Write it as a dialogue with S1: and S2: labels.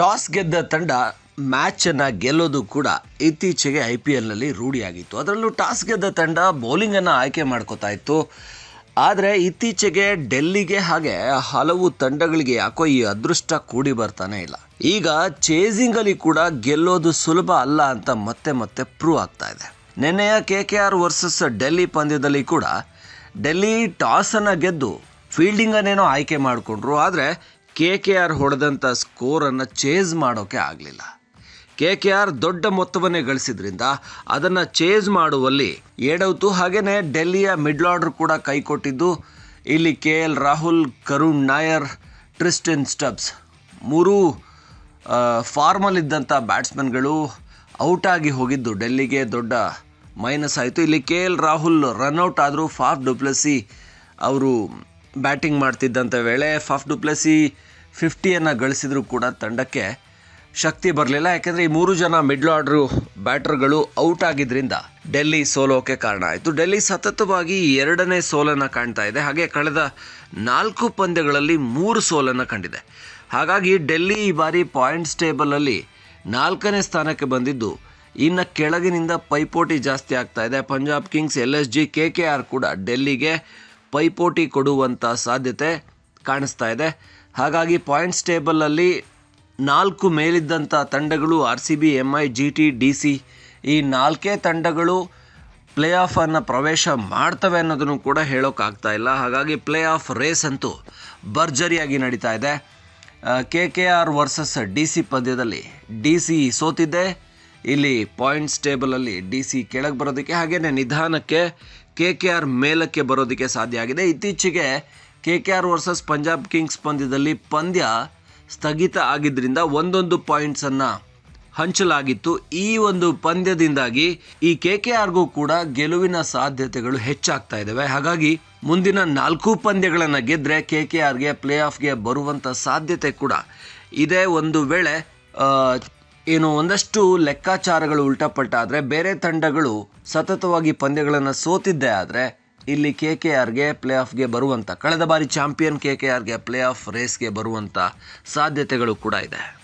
S1: Toss ಗೆದ್ದ ತಂಡ ಮ್ಯಾಚನ್ನು ಗೆಲ್ಲೋದು ಕೂಡ ಇತ್ತೀಚೆಗೆ ಐ ಪಿ ಎಲ್ನಲ್ಲಿ ರೂಢಿಯಾಗಿತ್ತು. ಅದರಲ್ಲೂ ಟಾಸ್ ಗೆದ್ದ ತಂಡ ಬೌಲಿಂಗನ್ನು ಆಯ್ಕೆ ಮಾಡ್ಕೋತಾ ಇತ್ತು. ಆದರೆ ಇತ್ತೀಚೆಗೆ ಡೆಲ್ಲಿಗೆ ಹಾಗೆ ಹಲವು ತಂಡಗಳಿಗೆ ಯಾಕೋ ಈ ಅದೃಷ್ಟ ಕೂಡಿ ಬರ್ತಾನೆ ಇಲ್ಲ. ಈಗ ಚೇಸಿಂಗಲ್ಲಿ ಕೂಡ ಗೆಲ್ಲೋದು ಸುಲಭ ಅಲ್ಲ ಅಂತ ಮತ್ತೆ ಮತ್ತೆ ಪ್ರೂವ್ ಆಗ್ತಾ ಇದೆ. ನಿನ್ನೆಯ K K R versus Delhi ಪಂದ್ಯದಲ್ಲಿ ಕೂಡ ಡೆಲ್ಲಿ ಟಾಸನ್ನು ಗೆದ್ದು ಫೀಲ್ಡಿಂಗನ್ನೇನೋ ಆಯ್ಕೆ ಮಾಡಿಕೊಂಡ್ರು. ಆದರೆ ಕೆ ಕೆ ಆರ್ ಹೊಡೆದಂಥ ಸ್ಕೋರನ್ನು ಚೇಸ್ ಮಾಡೋಕ್ಕೆ ಆಗಲಿಲ್ಲ. ಕೆ ಕೆ ಆರ್ ದೊಡ್ಡ ಮೊತ್ತವನ್ನೇ ಗಳಿಸಿದ್ರಿಂದ ಅದನ್ನು ಚೇಸ್ ಮಾಡುವಲ್ಲಿ ಎಡವ್ತು ಹಾಗೆಯೇ ಡೆಲ್ಲಿಯ ಮಿಡ್ಲ್ ಆರ್ಡರ್ ಕೂಡ ಕೈ ಕೊಟ್ಟಿದ್ದು. ಇಲ್ಲಿ K L Rahul, Karun Nair, Tristan Stubbs ಮೂರೂ ಫಾರ್ಮಲ್ಲಿದ್ದಂಥ ಬ್ಯಾಟ್ಸ್ಮನ್ಗಳು ಔಟ್ ಆಗಿ ಹೋಗಿದ್ದು. ಡೆಲ್ಲಿಗೆ ದೊಡ್ಡ ಮೈನಸ್ ಆಯಿತು. ಇಲ್ಲಿ K L Rahul run out ಆದರೂ ಫಾಫ್ ಡುಪ್ಲೆಸಿ ಅವರು ಬ್ಯಾಟಿಂಗ್ ಮಾಡ್ತಿದ್ದಂಥ ವೇಳೆ ಫಾಫ್ ಡುಪ್ಲೆಸಿ ಫಿಫ್ಟಿಯನ್ನು ಗಳಿಸಿದರೂ ಕೂಡ ತಂಡಕ್ಕೆ ಶಕ್ತಿ ಬರಲಿಲ್ಲ. ಯಾಕೆಂದರೆ ಈ ಮೂರು ಜನ ಮಿಡ್ಲ್ ಆರ್ಡ್ರು ಬ್ಯಾಟರ್ಗಳು ಔಟ್ ಆಗಿದ್ದರಿಂದ ಡೆಲ್ಲಿ ಸೋಲೋಕೆ ಕಾರಣ ಆಯಿತು. ಡೆಲ್ಲಿ ಸತತವಾಗಿ ಎರಡನೇ ಸೋಲನ್ನು ಕಾಣ್ತಾ ಇದೆ. ಹಾಗೆ ಕಳೆದ ನಾಲ್ಕು ಪಂದ್ಯಗಳಲ್ಲಿ ಮೂರು ಸೋಲನ್ನು ಕಂಡಿದೆ. ಹಾಗಾಗಿ ಡೆಲ್ಲಿ ಈ ಬಾರಿ ಪಾಯಿಂಟ್ಸ್ ಟೇಬಲಲ್ಲಿ ನಾಲ್ಕನೇ ಸ್ಥಾನಕ್ಕೆ ಬಂದಿದ್ದು ಇನ್ನು ಕೆಳಗಿನಿಂದ ಪೈಪೋಟಿ ಜಾಸ್ತಿ ಆಗ್ತಾ ಇದೆ. Punjab Kings L S G K K R ಕೂಡ ಡೆಲ್ಲಿಗೆ ಪೈಪೋಟಿ ಕೊಡುವಂಥ ಸಾಧ್ಯತೆ ಕಾಣಿಸ್ತಾ ಇದೆ. ಹಾಗಾಗಿ ಪಾಯಿಂಟ್ಸ್ ಟೇಬಲಲ್ಲಿ ನಾಲ್ಕು ಮೇಲಿದ್ದಂಥ ತಂಡಗಳು R C B M I, G T, D C. ಈ ನಾಲ್ಕೇ ತಂಡಗಳು ಪ್ಲೇ ಆಫನ್ನು ಪ್ರವೇಶ ಮಾಡ್ತವೆ ಅನ್ನೋದನ್ನು ಕೂಡ ಹೇಳೋಕ್ಕಾಗ್ತಾ ಇಲ್ಲ. ಹಾಗಾಗಿ ಪ್ಲೇ ಆಫ್ ರೇಸ್ ಅಂತೂ ಭರ್ಜರಿಯಾಗಿ ನಡೀತಾ ಇದೆ. K K R versus D C ಪಂದ್ಯದಲ್ಲಿ ಡಿ ಸಿ ಸೋತಿದ್ದೆ ಇಲ್ಲಿ ಪಾಯಿಂಟ್ಸ್ ಟೇಬಲಲ್ಲಿ ಡಿ ಸಿ ಕೆಳಗೆ ಬರೋದಕ್ಕೆ ಹಾಗೆಯೇ ನಿಧಾನಕ್ಕೆ ಕೆ ಕೆ ಆರ್ ಮೇಲಕ್ಕೆ ಬರೋದಕ್ಕೆ ಸಾಧ್ಯ ಆಗಿದೆ. ಇತ್ತೀಚೆಗೆ K K R versus Punjab Kings ಪಂದ್ಯದಲ್ಲಿ ಪಂದ್ಯ ಸ್ಥಗಿತ ಆಗಿದ್ದರಿಂದ ಒಂದೊಂದು ಪಾಯಿಂಟ್ಸನ್ನು ಹಂಚಲಾಗಿತ್ತು. ಈ ಒಂದು ಪಂದ್ಯದಿಂದಾಗಿ ಈ ಕೆ ಕೆ ಆರ್ಗೂ ಕೂಡ ಗೆಲುವಿನ ಸಾಧ್ಯತೆಗಳು ಹೆಚ್ಚಾಗ್ತಾ ಇದ್ದಾವೆ ಹಾಗಾಗಿ ಮುಂದಿನ ನಾಲ್ಕು ಪಂದ್ಯಗಳನ್ನು ಗೆದ್ದರೆ ಕೆ ಕೆ ಆರ್ಗೆ ಪ್ಲೇ ಆಫ್ಗೆ ಬರುವಂಥ ಸಾಧ್ಯತೆ ಕೂಡ ಇದೇ. ಒಂದು ವೇಳೆ ಏನು ಒಂದಷ್ಟು ಲೆಕ್ಕಾಚಾರಗಳು ಉಲ್ಟಾಪಲ್ಟ ಆದರೆ ಬೇರೆ ತಂಡಗಳು ಸತತವಾಗಿ ಪಂದ್ಯಗಳನ್ನು ಸೋತಿದ್ದೇ ಆದರೆ ಇಲ್ಲಿ ಕೆ ಕೆ ಆರ್ಗೆ ಪ್ಲೇ ಆಫ್ಗೆ ಬರುವಂಥ ಕಳೆದ ಬಾರಿ ಚಾಂಪಿಯನ್ ಕೆ ಕೆ ಆರ್ಗೆ ಪ್ಲೇ ಆಫ್ ರೇಸ್ಗೆ ಬರುವಂಥ ಸಾಧ್ಯತೆಗಳು ಕೂಡ ಇದೆ.